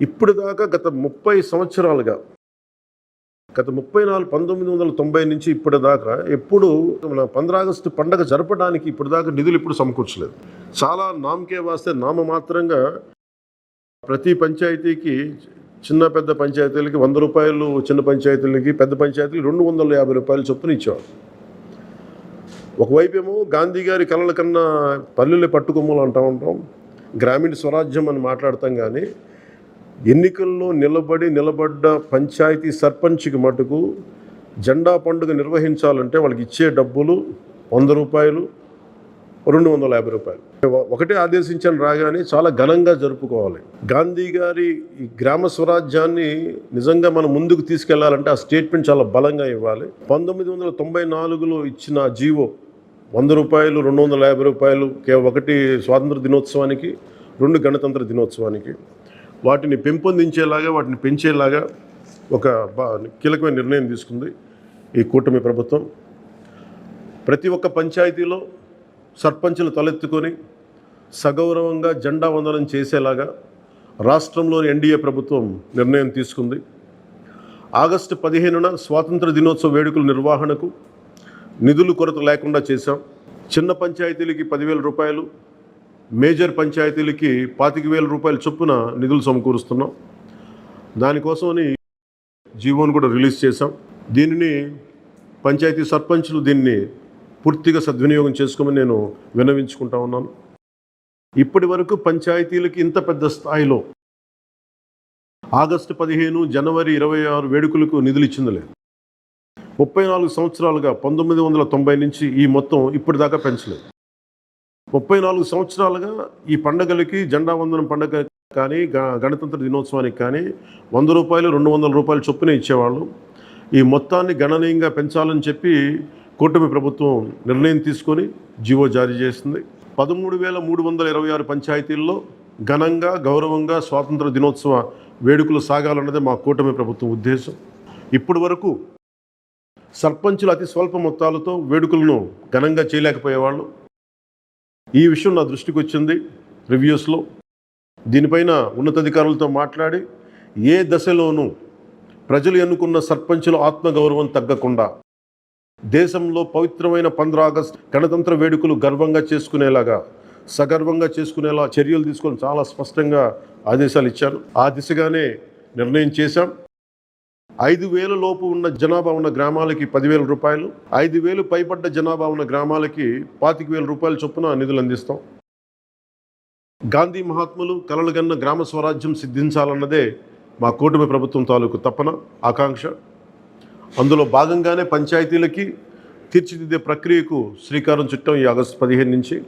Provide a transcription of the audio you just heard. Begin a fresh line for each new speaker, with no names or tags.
ఇప్పుడు దాకా గత ముప్పై సంవత్సరాలుగా గత ముప్పై నాలుగు పంతొమ్మిది వందల తొంభై నుంచి ఇప్పటిదాకా ఎప్పుడు మన పంద్రాగస్టు పండగ జరపడానికి ఇప్పుడు దాకా నిధులు ఇప్పుడు సమకూర్చలేదు. చాలా నామకే వాస్తే నామమాత్రంగా ప్రతి పంచాయతీకి చిన్న పెద్ద పంచాయతీలకి వంద రూపాయలు చిన్న పంచాయతీలకి పెద్ద పంచాయతీలకి రెండు వందల యాభై రూపాయలు చొప్పున ఇచ్చేవారు. ఒకవైపు ఏమో గాంధీ గారి కళల కన్నా పల్లెలు పట్టుకొమ్మలు అంటూ ఉంటాం గ్రామీణ స్వరాజ్యం అని మాట్లాడతాం కానీ ఎన్నికల్లో నిలబడి నిలబడ్డ పంచాయతీ సర్పంచ్కి మటుకు జెండా పండుగ నిర్వహించాలంటే వాళ్ళకి ఇచ్చే డబ్బులు వంద రూపాయలు రెండు వందల యాభై రూపాయలు. ఒకటే ఆదేశించని రాగానే చాలా ఘనంగా జరుపుకోవాలి. గాంధీ గారి ఈ గ్రామ స్వరాజ్యాన్ని నిజంగా మనం ముందుకు తీసుకెళ్ళాలంటే ఆ స్టేట్మెంట్ చాలా బలంగా ఇవ్వాలి. పంతొమ్మిది వందల తొంభై నాలుగులో ఇచ్చిన జీవో వంద రూపాయలు రెండు వందల యాభై రూపాయలు ఒకటి స్వాతంత్ర దినోత్సవానికి రెండు గణతంత్ర దినోత్సవానికి వాటిని పెంపొందించేలాగా వాటిని పెంచేలాగా ఒక బా కీలకమైన నిర్ణయం తీసుకుంది ఈ కూటమి ప్రభుత్వం. ప్రతి ఒక్క పంచాయతీలో సర్పంచులు తలెత్తుకొని సగౌరవంగా జెండా వందనం చేసేలాగా రాష్ట్రంలోని ఎన్డీఏ ప్రభుత్వం నిర్ణయం తీసుకుంది. ఆగస్టు పదిహేనున స్వాతంత్ర దినోత్సవ వేడుకల నిర్వహణకు నిధులు కొరత లేకుండా చేశాం. చిన్న పంచాయతీలకి పదివేల రూపాయలు మేజర్ పంచాయతీలకి పాతిక వేల రూపాయల చొప్పున నిధులు సమకూరుస్తున్నాం. దానికోసమని జీవోను కూడా రిలీజ్ చేశాం. దీనిని పంచాయతీ సర్పంచులు దీన్ని పూర్తిగా సద్వినియోగం చేసుకోమని నేను విన్నవించుకుంటా ఉన్నాను. ఇప్పటి వరకు పంచాయతీలకి ఇంత పెద్ద స్థాయిలో ఆగస్టు పదిహేను జనవరి ఇరవై ఆరు వేడుకలకు నిధులు ఇచ్చింది లేదు. ముప్పై నాలుగు సంవత్సరాలుగా పంతొమ్మిది వందల తొంభై నుంచి ఈ మొత్తం ఇప్పటిదాకా పెంచలేదు. ముప్పై నాలుగు సంవత్సరాలుగా ఈ పండగలకి జెండా వందనం పండుగ కానీ గణతంత్ర దినోత్సవానికి కానీ వంద రూపాయలు రెండు వందల రూపాయలు చొప్పున ఇచ్చేవాళ్ళు. ఈ మొత్తాన్ని గణనీయంగా పెంచాలని చెప్పి కూటమి ప్రభుత్వం నిర్ణయం తీసుకొని జీవో జారీ చేసింది. పదమూడు వేల మూడు వందల ఇరవై ఆరు పంచాయతీల్లో ఘనంగా గౌరవంగా స్వాతంత్ర దినోత్సవ వేడుకలు సాగాలన్నదే మా కూటమి ప్రభుత్వం ఉద్దేశం. ఇప్పటి వరకు సర్పంచులు అతి స్వల్ప మొత్తాలతో వేడుకలను ఘనంగా చేయలేకపోయేవాళ్ళు. ఈ విషయం నా దృష్టికి వచ్చింది రివ్యూస్లో దీనిపైన ఉన్నతాధికారులతో మాట్లాడి ఏ దశలోనూ ప్రజలు ఎన్నుకున్న సర్పంచుల ఆత్మగౌరవం తగ్గకుండా దేశంలో పవిత్రమైన పంద్ర ఆగస్టు గణతంత్ర వేడుకలు గర్వంగా చేసుకునేలాగా సగర్వంగా చేసుకునేలా చర్యలు తీసుకొని చాలా స్పష్టంగా ఆదేశాలు ఇచ్చాను ఆ దిశగానే నిర్ణయం చేశాం. ఐదు వేల లోపు ఉన్న జనాభా ఉన్న గ్రామాలకి పదివేల రూపాయలు ఐదు వేలు పైబడ్డ జనాభా ఉన్న గ్రామాలకి పాతిక వేల రూపాయల చొప్పున నిధులు అందిస్తాం. గాంధీ మహాత్ములు కలలుగన్న గ్రామ స్వరాజ్యం సిద్ధించాలన్నదే మా కూటమి ప్రభుత్వం తాలూకు తపన ఆకాంక్ష. అందులో భాగంగానే పంచాయతీలకి తీర్చిదిద్దే ప్రక్రియకు శ్రీకారం చుట్టం ఈ ఆగస్టు పదిహేను నుంచి.